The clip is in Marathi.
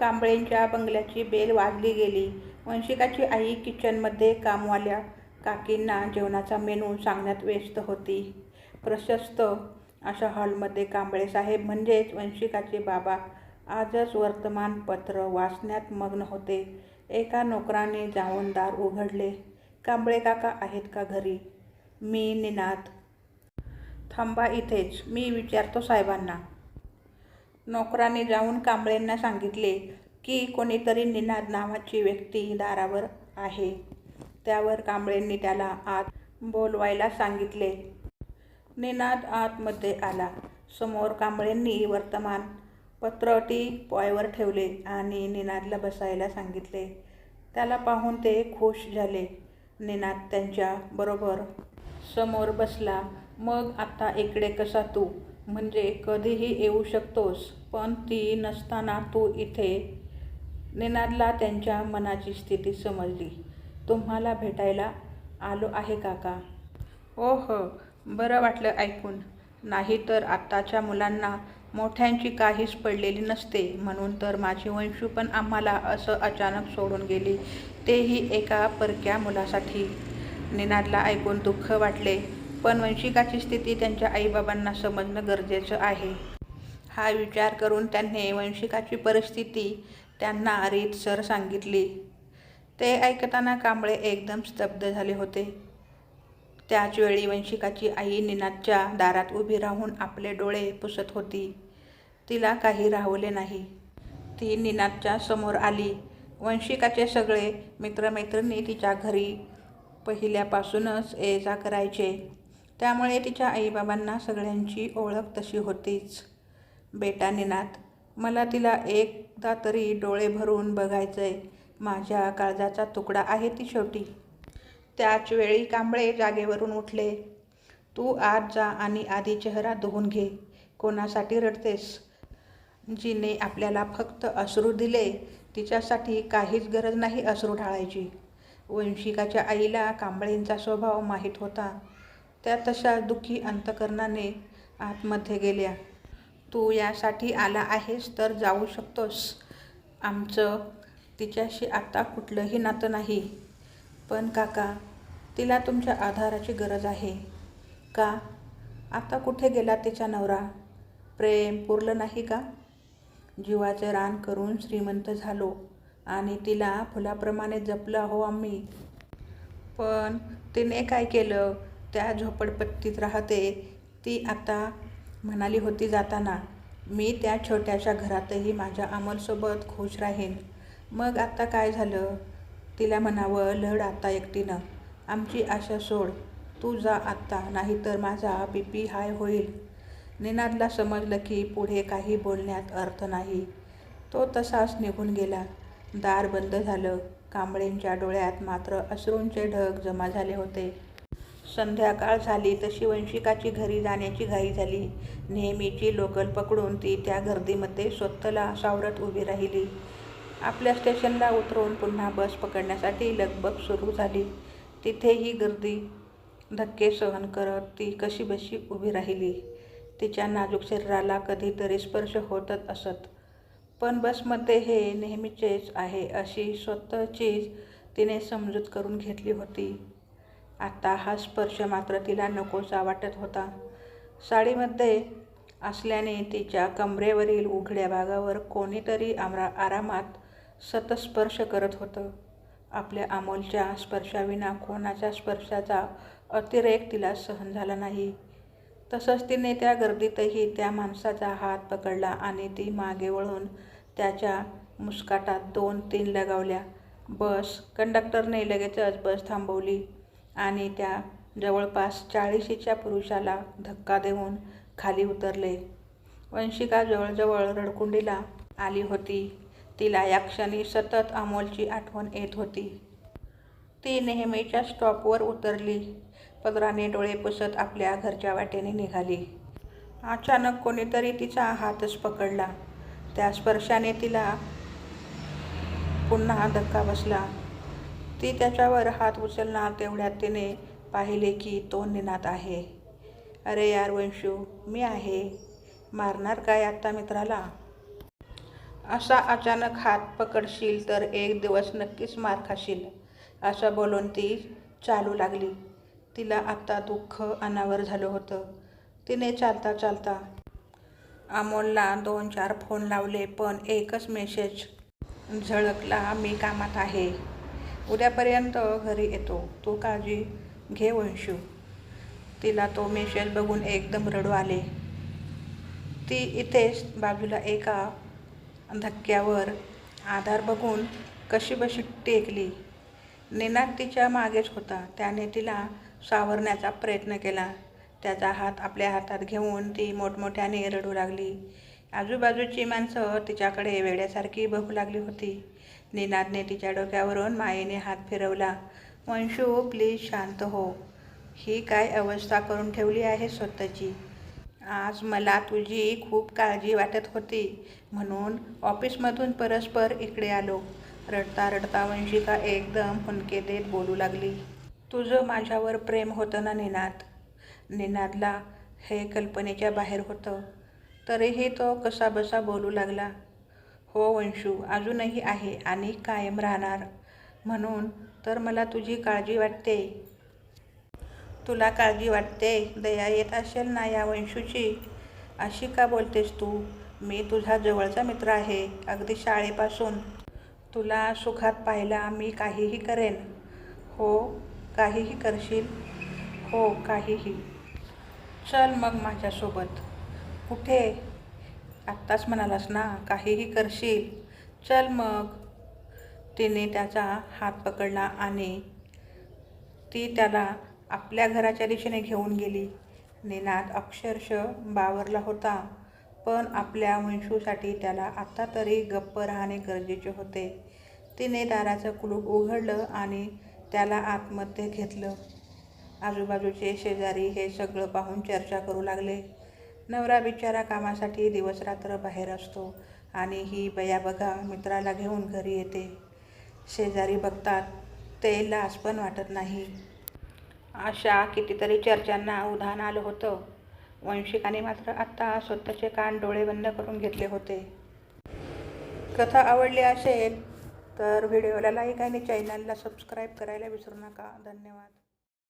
कांबळेंच्या बंगल्याची बेल वाजली गेली. वंशिकाची आई किचनमध्ये कामवाल्या काकींना जेवणाचा मेनू सांगण्यात व्यस्त होती. प्रशस्त अशा हॉलमध्ये कांबळेसाहेब म्हणजेच वंशिकाचे बाबा आजच वर्तमानपत्र वाचण्यात मग्न होते. एका नोकराने जाऊन दार उघडले. कांबळेकाका आहेत का घरी? मी निनाद. थांबा इथेच, मी विचारतो साहेबांना. नोकराने जाऊन कांबळेंना सांगितले की कोणीतरी निनाद नावाची व्यक्ती दारावर आहे. त्यावर कांबळेंनी त्याला आत बोलवायला सांगितले. निनाद आतमध्ये आला. समोर कांबळेंनी वर्तमानपत्र टीपॉयवर ठेवले आणि निनादला बसायला सांगितले. त्याला पाहून ते खुश झाले. निनाद त्यांच्या बरोबर समोर बसला. मग आता इकडे कसा तू? म्हणजे कधीही येऊ शकतोस, पण ती नसताना तू इथे? निनादला त्यांच्या मनाची स्थिती समजली. तुम्हाला भेटायला आलो आहे काका. ओह, बरं वाटलं ऐकून. नाही तर आत्ताच्या मुलांना मोठ्यांची काहीच पडलेली नसते. म्हणून तर माझी वंशू पण आम्हाला असं अचानक सोडून गेली, तेही एका परक्या मुलासाठी. निनादला ऐकून दुःख वाटले. पण वंशिकाची स्थिती त्यांच्या आईबाबांना समजणं गरजेचं आहे. हा विचार करून त्यांनी वंशिकाची परिस्थिती त्यांना रीतसर सांगितली. ते ऐकताना कांबळे एकदम स्तब्ध झाले होते. त्याच वेळी वंशिकाची आई निनादच्या दारात उभी राहून आपले डोळे पुसत होती. तिला काही राहवले नाही. ती निनादच्या समोर आली. वंशिकाचे सगळे मित्रमैत्रिणी तिच्या घरी पहिल्यापासूनच ये-जा करायचे. त्यामुळे तिच्या आईबाबांना सगळ्यांची ओळख तशी होतीच. बेटा निनाद, मला तिला एकदा तरी डोळे भरून बघायचंय. माझ्या काळजाचा तुकडा आहे ती शेवटी. त्याच वेळी कांबळे जागेवरून उठले. तू आत जा आणि आधी चेहरा धुवून घे. कोणासाठी रडतेस? जिने आपल्याला फक्त अश्रू दिले, तिच्यासाठी काहीच गरज नाही अश्रू ढाळायची. वंशिकाच्या आईला कांबळेंचा स्वभाव माहीत होता. त्या तशा दुःखी अंतकरणाने आतमध्ये गेल्या. तू यासाठी आला आहेस तर जाऊ शकतोस. आमचं तिच्याशी आता कुठलंही नातं नाही. पण काका, तिला तुमच्या आधाराची गरज आहे. का? आता कुठे गेला तिचा नवरा? प्रेम पुरलं नाही का? जीवाचे रान करून श्रीमंत झालो आणि तिला फुलाप्रमाणे जपलं हो आम्ही. पण तिने काय केलं? त्या झोपडपट्टीत राहते ती आता म्हणाली होती जाताना, मी त्या छोट्याशा घरातही माझ्या अमलसोबत खुश राहीन. मग आता काय झालं? तिला म्हणावं लढ आता एकटीनं. आमची आशा सोड. तू जा आत्ता, नाहीतर माझा बी. पी. हाय होईल. निनादला समजलं की पुढे काही बोलण्यात अर्थ नाही. तो तसाच निघून गेला. दार बंद झालं. कांबळेंच्या डोळ्यात मात्र अश्रूंचे ढग जमा झाले होते. संध्याकाळ झाली तशी वंशिकाची घरी जाण्याची घाई झाली. नेहमीची लोकल पकडून ती त्या गर्दीमध्ये स्वतःला सावरत उभी राहिली. आपल्या स्टेशनला उतरून पुन्हा बस पकडण्यासाठी लगबग सुरू झाली. तिथेही गर्दी. धक्के सहन करत ती कशीबशी उभी राहिली. तिच्या नाजूक शरीराला कधीतरी स्पर्श होतच असत. पण बसमध्ये हे नेहमीचेच आहे अशी स्वतःचीच तिने समजूत करून घेतली होती. आता हा स्पर्श मात्र तिला नकोसा वाटत होता. साडीमध्ये असल्याने तिच्या कमरेवरील उघड्या भागावर कोणीतरी आमरा आरामात सतत स्पर्श करत होतं. आपल्या अमोलच्या स्पर्शाविना कोणाच्या स्पर्शाचा अतिरेक तिला सहन झाला नाही. तसंच तिने त्या गर्दीतही त्या माणसाचा हात पकडला आणि ती मागे वळून त्याच्या मुस्काटात दोन तीन लगावल्या. बस कंडक्टरने लगेचच बस थांबवली आणि त्या जवळपास चाळीशीच्या पुरुषाला धक्का देऊन खाली उतरले. वंशिका जवळजवळ रडकुंडीला आली होती. तिला या क्षणी सतत अमोलची आठवण येत होती. ती नेहमीच्या स्टॉपवर उतरली. पदराने डोळे पुसत आपल्या घरच्या वाटेने निघाली. अचानक कोणीतरी तिचा हातच पकडला. त्या स्पर्शाने तिला पुन्हा धक्का बसला. ती त्याच्यावर हात उचलणार तेवढ्यात तिने पाहिले की तो निनाद आहे. अरे यार वंशू, मी आहे. मारणार काय आत्ता मित्राला? असा अचानक हात पकडशील तर एक दिवस नक्कीच मार खाशील असं बोलून ती चालू लागली तिला आत्ता दुःख अनावर झालं होतं तिने चालता चालता अमोलला दोन चार फोन लावले पण एकच मेसेज झळकला मी कामात आहे उद्यापर्यंत घरी येतो. तू काळजी घे वंशू तिला तो मेसेज बघून एकदम रडू आले. ती इथेच बाजूला एका धक्क्यावर आधार बघून कशी बशी टेकली. निनाद तिच्या मागेच होता. त्याने तिला सावरण्याचा प्रयत्न केला. त्याचा हात आपल्या हातात घेऊन ती मोठमोठ्याने रडू लागली. आजूबाजूची माणसं तिच्याकडे वेड्यासारखी बघू लागली होती. निनादने तिच्या डोक्यावरून मायेने हात फिरवला. वंशू प्लीज शांत हो. ही काय अवस्था करून ठेवली आहे स्वतःची? आज मला तुझी खूप काळजी वाटत होती. म्हणून ऑफिसमधून परस्पर इकडे आलो. रडता रडता वंशिका एकदम हुंके देत बोलू लागली. तुझं माझ्यावर प्रेम होतं ना निनाद निनादला हे कल्पनेच्या बाहेर होतं. तरीही तो कसा बसा बोलू लागला. हो वंशू अजूनही आहे आणि कायम राहणार. म्हणून तर मला तुझी काळजी वाटते. तुला काळजी वाटते? दया येत असेल ना या वंशूची? अशी का बोलतेस तू? मी तुझा जवळचा मित्र आहे अगदी शाळेपासून. तुला सुखात पाहायला मी काहीही करेन. हो काहीही करशील? हो काहीही. चल मग माझ्यासोबत. कुठे? आत्ताच म्हणालास ना काहीही करशील. चल मग. तिने त्याचा हात पकडला आणि ती त्याला आपल्या घराच्या दिशेने घेऊन गेली. निनाद अक्षरश बावरला होता पण आपल्या वंशूसाठी त्याला आत्ता तरी गप्प राहणे गरजेचे होते. तिने दाराचं कुलूप उघडलं आणि त्याला आतमध्ये घेतलं. आजूबाजूचे शेजारी हे सगळं पाहून चर्चा करू लागले. नवरा बिचारा कामासाठी दिवसरात्र बाहेर असतो आणि ही बया बघा मित्राला घेऊन घरी येते. शेजारी बघतात ते लाज पण वाटत नाही. अशा कितीतरी चर्चांना उधाण आलं होतं. वंशिकाने मात्र आत्ता स्वतःचे कान डोळे बंद करून घेतले होते. कथा आवडली असेल तर व्हिडिओला लाईक आणि चॅनलला सबस्क्राईब करायला विसरू नका. धन्यवाद.